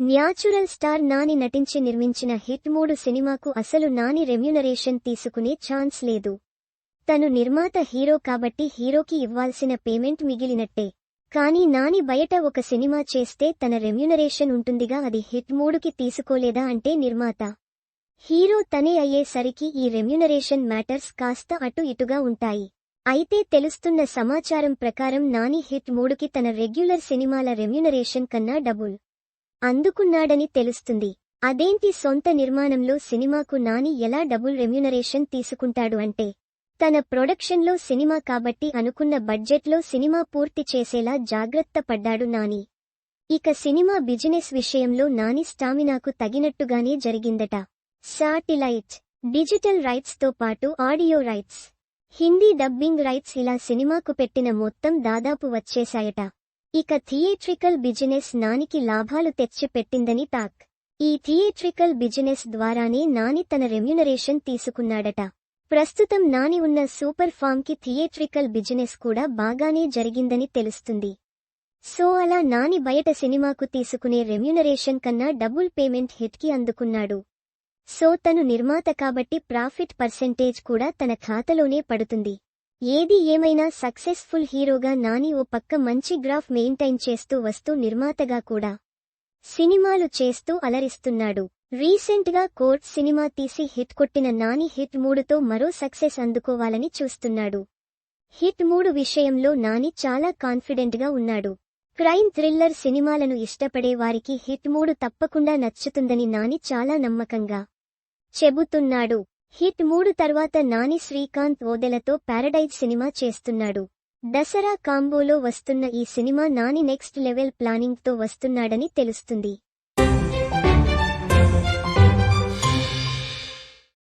Natural star Nani నటించి నిర్మించిన hit మూడు సినిమాకు అసలు నాని రెమ్యునరేషన్ తీసుకునే ఛాన్స్ లేదు. తను నిర్మాత హీరో కాబట్టి హీరోకి ఇవ్వాల్సిన పేమెంట్ మిగిలినట్టే. కానీ నాని బయట ఒక సినిమా చేస్తే తన రెమ్యునరేషన్ ఉంటుందిగా అది హిట్ మూడుకి తీసుకోలేదా అంటే నిర్మాత. హీరో తనే అయ్యేసరికి ఈ రెమ్యునరేషన్ మ్యాటర్స్ కాస్త అటు ఇటుగా ఉంటాయి. అయితే తెలుస్తున్న సమాచారం ప్రకారం నాని హిట్ మూడుకి తన రెగ్యులర్ సినిమాల రెమ్యునరేషన్ కన్నా డబుల్. అందుకున్నాడని తెలుస్తుంది. అదేంటి సొంత నిర్మాణంలో సినిమాకు నాని ఎలా డబుల్ రెమ్యునరేషన్ తీసుకుంటాడు అంటే తన ప్రొడక్షన్లో సినిమా కాబట్టి అనుకున్న బడ్జెట్లో సినిమా పూర్తి చేసేలా జాగ్రత్త పడ్డాడు నాని. ఇక సినిమా బిజినెస్ విషయంలో నాని స్టామినాకు తగినట్టుగానే జరిగిందట. శాటిలైట్ డిజిటల్ రైట్స్తో పాటు audio rights Hindi dubbing rights ఇలా సినిమాకు పెట్టిన మొత్తం దాదాపు వచ్చేశాయట. ఇక థియేట్రికల్ బిజినెస్ నానికి లాభాలు తెచ్చిపెట్టిందని తాక్ టాక్. ఈ థియేట్రికల్ బిజినెస్ ద్వారానే నాని తన రెమ్యునరేషన్ తీసుకున్నాడట. ప్రస్తుతం నాని ఉన్న సూపర్ ఫామ్కి థియేట్రికల్ బిజినెస్ కూడా బాగానే జరిగిందని తెలుస్తుంది. సో అలా నాని బయట సినిమాకు తీసుకునే రెమ్యునరేషన్ కన్నా డబుల్ పేమెంట్ హిట్కి అందుకున్నాడు. సో తను నిర్మాత కాబట్టి ప్రాఫిట్ పర్సెంటేజ్ కూడా తన ఖాతాలోనే పడుతుంది. ఏది ఏమైనా సక్సెస్ఫుల్ హీరోగా నాని ఓ పక్క మంచి గ్రాఫ్ మెయింటైన్ చేస్తూ వస్తూ నిర్మాతగా కూడా సినిమాలు చేస్తూ అలరిస్తున్నాడు. రీసెంట్గా కోర్ట్ సినిమా తీసి హిట్ కొట్టిన నాని హిట్ మూడుతో మరో సక్సెస్ అందుకోవాలని చూస్తున్నాడు. హిట్ మూడు విషయంలో నాని చాలా కాన్ఫిడెంట్గా ఉన్నాడు. క్రైమ్ థ్రిల్లర్ సినిమాలను ఇష్టపడే వారికి హిట్ మూడు తప్పకుండా నచ్చుతుందని నాని చాలా నమ్మకంగా చెబుతున్నాడు. హిట్ మూడు తర్వాత నాని శ్రీకాంత్ ఓదెలతో పారడైజ్ సినిమా చేస్తున్నాడు. దసరా కాంబోలో వస్తున్న ఈ సినిమా నాని నెక్స్ట్ లెవెల్ ప్లానింగ్తో వస్తున్నాడని తెలుస్తుంది.